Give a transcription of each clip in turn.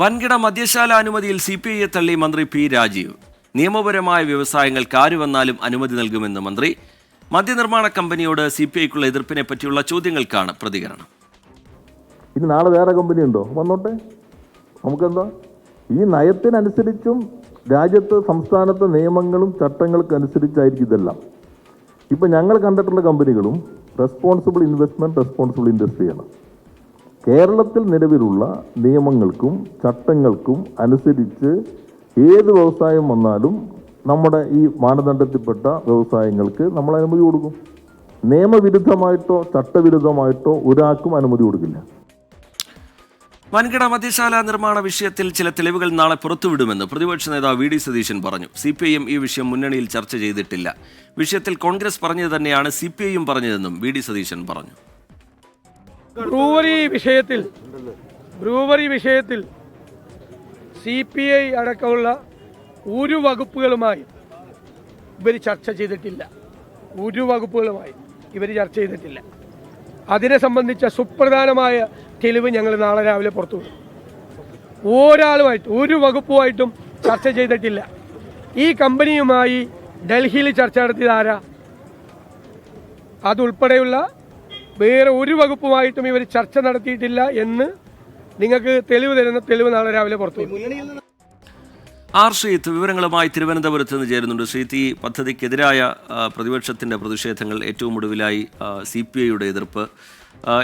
വൻകിട മദ്യശാല അനുമതിയിൽ C P ഐയെ തള്ളി മന്ത്രി പി രാജീവ്. നിയമപരമായ വ്യവസായങ്ങൾക്ക് ആര് വന്നാലും അനുമതി നൽകുമെന്ന് മന്ത്രി. മദ്യനിർമ്മാണ കമ്പനിയോട് സി പി ഐക്കുള്ള എതിർപ്പിനെ പറ്റിയുള്ള ചോദ്യങ്ങൾക്കാണ് പ്രതികരണം. ഇനി നാളെ വേറെ കമ്പനി ഉണ്ടോ വന്നോട്ടെ. നമുക്കെന്താ? ഈ നയത്തിനനുസരിച്ചും രാജ്യത്ത് സംസ്ഥാനത്തെ നിയമങ്ങളും ചട്ടങ്ങൾക്ക് അനുസരിച്ചായിരിക്കും ഇതെല്ലാം. ഇപ്പം ഞങ്ങൾ കണ്ടിട്ടുള്ള കമ്പനികളും റെസ്പോൺസിബിൾ ഇൻവെസ്റ്റ്മെന്റ് റെസ്പോൺസിബിൾ ഇൻഡസ്ട്രിയാണ് കേരളത്തിൽ നിലവിലുള്ള നിയമങ്ങൾക്കും ചട്ടങ്ങൾക്കും അനുസരിച്ച് ഏത് വ്യവസായം വന്നാലും നമ്മുടെ ഈ മാനദണ്ഡത്തിൽപ്പെട്ട വ്യവസായങ്ങൾക്ക് നമ്മൾ അനുമതി കൊടുക്കും. നിയമവിരുദ്ധമായിട്ടോ ചട്ടവിരുദ്ധമായിട്ടോ ഒരാൾക്കും അനുമതി കൊടുക്കില്ല. വൻകിട മദ്യശാല നിർമ്മാണ വിഷയത്തിൽ ചില തെളിവുകൾ നാളെ പുറത്തുവിടുമെന്ന് പ്രതിപക്ഷ നേതാവ് വി ഡി സതീശൻ പറഞ്ഞു. സി പി ഐ എം ഈ വിഷയം മുന്നണിയിൽ ചർച്ച ചെയ്തിട്ടില്ല. വിഷയത്തിൽ കോൺഗ്രസ് പറഞ്ഞത് തന്നെയാണ് സി പി ഐയും പറഞ്ഞതെന്നും വി ഡി സതീശൻ പറഞ്ഞു. ബ്രൂവറി വിഷയത്തിൽ ബ്രൂവറി വിഷയത്തിൽ സി പി ഐ അടക്കമുള്ള ഒരു വകുപ്പുകളുമായി ഇവർ ചർച്ച ചെയ്തിട്ടില്ല. ഒരു വകുപ്പുകളുമായി ഇവർ ചർച്ച ചെയ്തിട്ടില്ല. അതിനെ സംബന്ധിച്ച സുപ്രധാനമായ തെളിവ് ഞങ്ങൾ നാളെ രാവിലെ പുറത്തു വിടും. ഒരാളുമായിട്ട് ഒരു വകുപ്പുമായിട്ടും ചർച്ച ചെയ്തിട്ടില്ല. ഈ കമ്പനിയുമായി ഡൽഹിയിൽ ചർച്ച നടത്തിയത് ആരാ? അതുൾപ്പെടെയുള്ള വേറെ ഒരു വകുപ്പുമായിട്ടും ഇവർ ചർച്ച നടത്തിയിട്ടില്ല എന്ന് നിങ്ങൾക്ക് തെളിവ് തരുന്ന തെളിവ് നാളെ രാവിലെ പുറത്തു. ആർ ശ്രീത്ത് വിവരങ്ങളുമായി തിരുവനന്തപുരത്ത് നിന്ന് ചേരുന്നുണ്ട്. ശ്രീത്ത് ഈ പദ്ധതിക്കെതിരായ പ്രതിപക്ഷത്തിന്റെ പ്രതിഷേധങ്ങൾ ഏറ്റവും ഒടുവിലായി സി പി ഐയുടെ എതിർപ്പ്.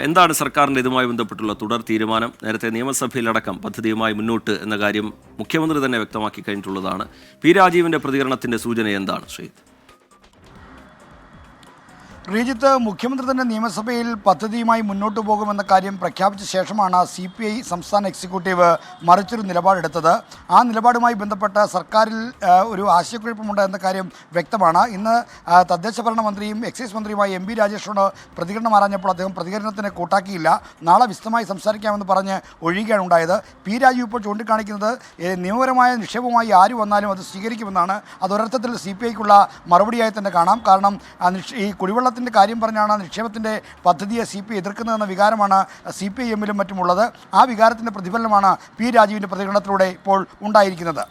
എന്താണ് സർക്കാരിന്റെ ഇതുമായി ബന്ധപ്പെട്ടുള്ള തുടർ തീരുമാനം? നേരത്തെ നിയമസഭയിലടക്കം പദ്ധതിയുമായി മുന്നോട്ട് എന്ന കാര്യം മുഖ്യമന്ത്രി തന്നെ വ്യക്തമാക്കി കഴിഞ്ഞിട്ടുള്ളതാണ്. പി രാജീവിന്റെ പ്രതികരണത്തിന്റെ സൂചന എന്താണ് ശ്രീത്ത് ശ്രീജിത്ത് മുഖ്യമന്ത്രി തന്നെ നിയമസഭയിൽ പദ്ധതിയുമായി മുന്നോട്ട് പോകുമെന്ന കാര്യം പ്രഖ്യാപിച്ച ശേഷമാണ് സി പി ഐ സംസ്ഥാന എക്സിക്യൂട്ടീവ് മറിച്ചൊരു നിലപാടെടുത്തത്. ആ നിലപാടുമായി ബന്ധപ്പെട്ട സർക്കാരിൽ ഒരു ആശയക്കുഴപ്പമുണ്ട് എന്ന കാര്യം വ്യക്തമാണ്. ഇന്ന് തദ്ദേശ ഭരണ മന്ത്രിയും എക്സൈസ് മന്ത്രിയുമായ എം ബി രാജേഷോട് പ്രതികരണം ആരാഞ്ഞപ്പോൾ അദ്ദേഹം പ്രതികരണത്തിന് കൂട്ടാക്കിയില്ല. നാളെ വിശദമായി സംസാരിക്കാമെന്ന് പറഞ്ഞ് ഒഴിയുകയാണ് ഉണ്ടായത്. പി രാജു ഇപ്പോൾ ചൂണ്ടിക്കാണിക്കുന്നത് നിയമപരമായ നിക്ഷേപമായി ആര് വന്നാലും അത് സ്വീകരിക്കുമെന്നാണ്. അതൊരർത്ഥത്തിൽ സി പി ഐക്കുള്ള മറുപടിയായി തന്നെ കാണാം. കാരണം ഈ നിക്ഷ- ഈ കുടിവെള്ളത്തിന്റെ കാര്യം പറഞ്ഞാണ് നിക്ഷേപത്തിന്റെ പദ്ധതിയെ സി പി എതിർക്കുന്നതെന്ന വികാരമാണ് സി പി ഐ എമ്മിലും മറ്റുമുള്ളത്. ആ വികാരത്തിന്റെ പ്രതിഫലനമാണ് പി രാജീവിന്റെ പ്രതികരണത്തിലൂടെ ഇപ്പോൾ ഉണ്ടായിരിക്കുന്നത്.